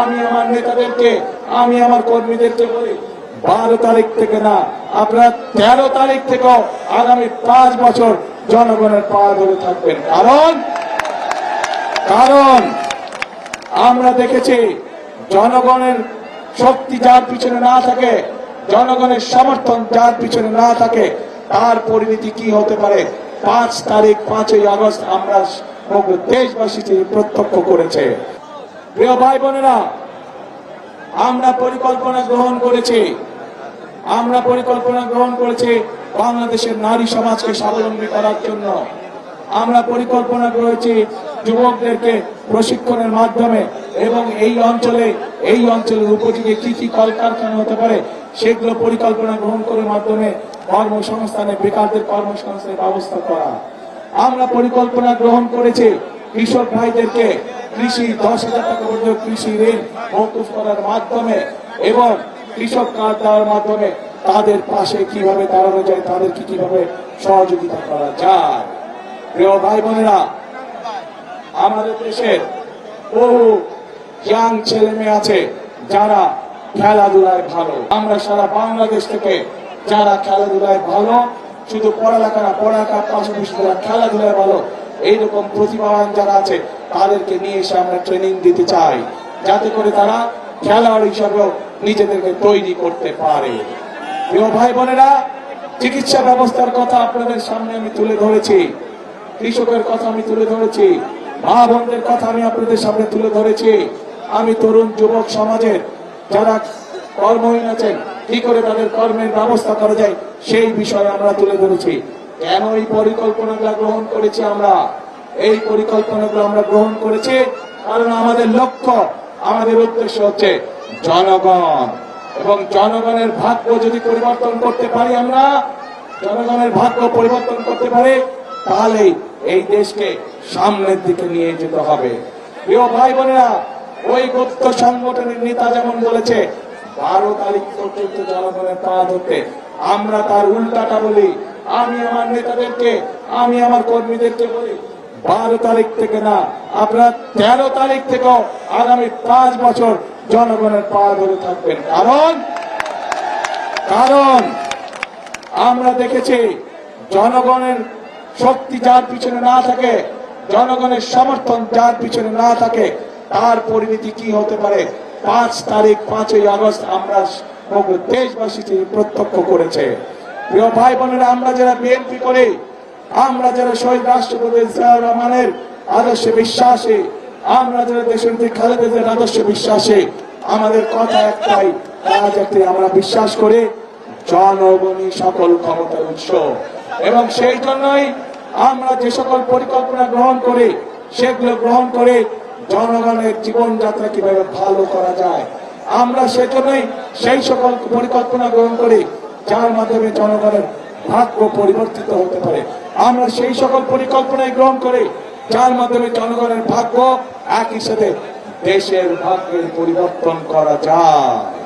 আমি আমার নেতাদেরকে, আমি আমার কর্মীদেরকে বলি, বারো তারিখ থেকে না, আপনারা তেরো তারিখ থেকেও আগামী পাঁচ বছর জনগণের পা ধরে থাকবেন। কারণ কারণ আমরা দেখেছি জনগণের শক্তি যার পিছনে না থাকে, জনগণের সমর্থন যার পিছনে না থাকে, তার পরিণতি কি হতে পারে? পাঁচ তারিখ, পাঁচই আগস্ট আমরা সমগ্র দেশবাসী যে প্রত্যক্ষ করেছে। প্রিয় ভাই বোনেরা, আমরা পরিকল্পনা গ্রহণ করেছি। আমরা পরিকল্পনা গ্রহণ করেছি বাংলাদেশের নারী সমাজকে স্বাবলম্বী করার জন্য। আমরা পরিকল্পনা করেছি যুবকদেরকে প্রশিক্ষণের মাধ্যমে এবং এই অঞ্চলে, এই অঞ্চলের উপযোগী কি কি কলকারখানা হতে পারে সেগুলো পরিকল্পনা গ্রহণ করার মাধ্যমে কর্মসংস্থানে, বেকারদের কর্মসংস্থানের ব্যবস্থা করা। আমরা পরিকল্পনা গ্রহণ করেছি কৃষক ভাইদেরকে কৃষি, দশ হাজার টাকা পর্যন্ত কৃষি ঋণ মৌকুফ করার মাধ্যমে এবং কৃষক কার্ড দেওয়ার মাধ্যমে তাদের পাশে কীভাবে দাঁড়ানো যায়, তাদেরকে কীভাবে সহযোগিতা করা যায়। প্রিয় ভাই বোনেরা, আমাদের দেশের বহু ইয়াং ছেলে মেয়ে আছে যারা খেলাধুলায় ভালো। আমরা সারা বাংলাদেশ থেকে যারা খেলাধুলায় ভালো, শুধু পড়ালেখা না, পড়ালেখার পাশাপাশি যারা খেলাধুলায় ভালো এইরকম প্রতিভাবান যারা আছে, তাদেরকে নিয়ে এসে আমরা ট্রেনিং দিতে চাই, যাতে করে তারা খেলোয়াড় হিসাবেও নিজেদেরকে তৈরি করতে পারে। প্রিয় ভাই বোনেরা, চিকিৎসা ব্যবস্থার কথা আপনাদের সামনে আমি তুলে ধরেছি, কৃষকের কথা আমি তুলে ধরেছি, মা বোনদের কথা আমি আপনাদের সামনে তুলে ধরেছি। আমি তরুণ যুবক সমাজের যারা কর্মহীন আছেন, কি করে তাদের কর্মের ব্যবস্থা করা যায়, সেই বিষয়ে আমরা তুলে ধরেছি। কেন এই পরিকল্পনাগুলো গ্রহণ করেছি আমরা। এই পরিকল্পনাগুলো আমরা গ্রহণ করেছি কারণ আমাদের লক্ষ্য, আমাদের উদ্দেশ্য হচ্ছে জনগণ। এবং জনগণের ভাগ্য যদি পরিবর্তন করতে পারি আমরা, জনগণের ভাগ্য পরিবর্তন করতে পারে, তাহলে এই দেশকে সামনের দিকে নিয়ে যেতে হবে। প্রিয় ভাই বোনেরা ওই গুপ্ত সংগঠনের নেতা যেমন বলেছে, বারো তারিখ পর্যন্ত জনগণের পা ধরতে। আমরা তার উল্টাটা বলি আমি আমার নেতাদেরকে, আমি আমার কর্মীদেরকে বলি, বারো তারিখ থেকে না, আপনারা তেরো তারিখ থেকেও আগামী পাঁচ বছর জনগণের পা ধরে থাকবেন। কারণ কারণ আমরা দেখেছি জনগণের শক্তি যার পিছনে না থাকে, জনগণের সমর্থন যার পিছনে না থাকে, তার পরিণতি কি হতে পারে? পাঁচ তারিখ, পাঁচই আগস্ট আমরা সমগ্র দেশবাসী প্রত্যক্ষ করেছে। প্রিয় ভাই বোনেরা, আমরা যারা বিএনপি করি, আমরা যারা শহীদ রাষ্ট্রপতি রহমানের আদর্শে বিশ্বাসী, আমরা যারা দেশের খালেদা জিয়ার আদর্শে বিশ্বাসী, আমাদের কথা একটাই কাজ একটাই আমরা বিশ্বাস করে, জনগণই সকল ক্ষমতার উৎস। এবং সেই জন্যই আমরা যে সকল পরিকল্পনা গ্রহণ করি, সেগুলো গ্রহণ করে জনগণের জীবনযাত্রা কীভাবে ভালো করা যায়, আমরা সেজন্যই সেই সকল পরিকল্পনা গ্রহণ করি। যার মাধ্যমে জনগণের ভাগ্য পরিবর্তিত হতে পারে। আমরা সেই সকল পরিকল্পনায় গ্রহণ করে, যার মাধ্যমে জনগণের ভাগ্য একই সাথে দেশের ভাগ্যের পরিবর্তন করা যায়।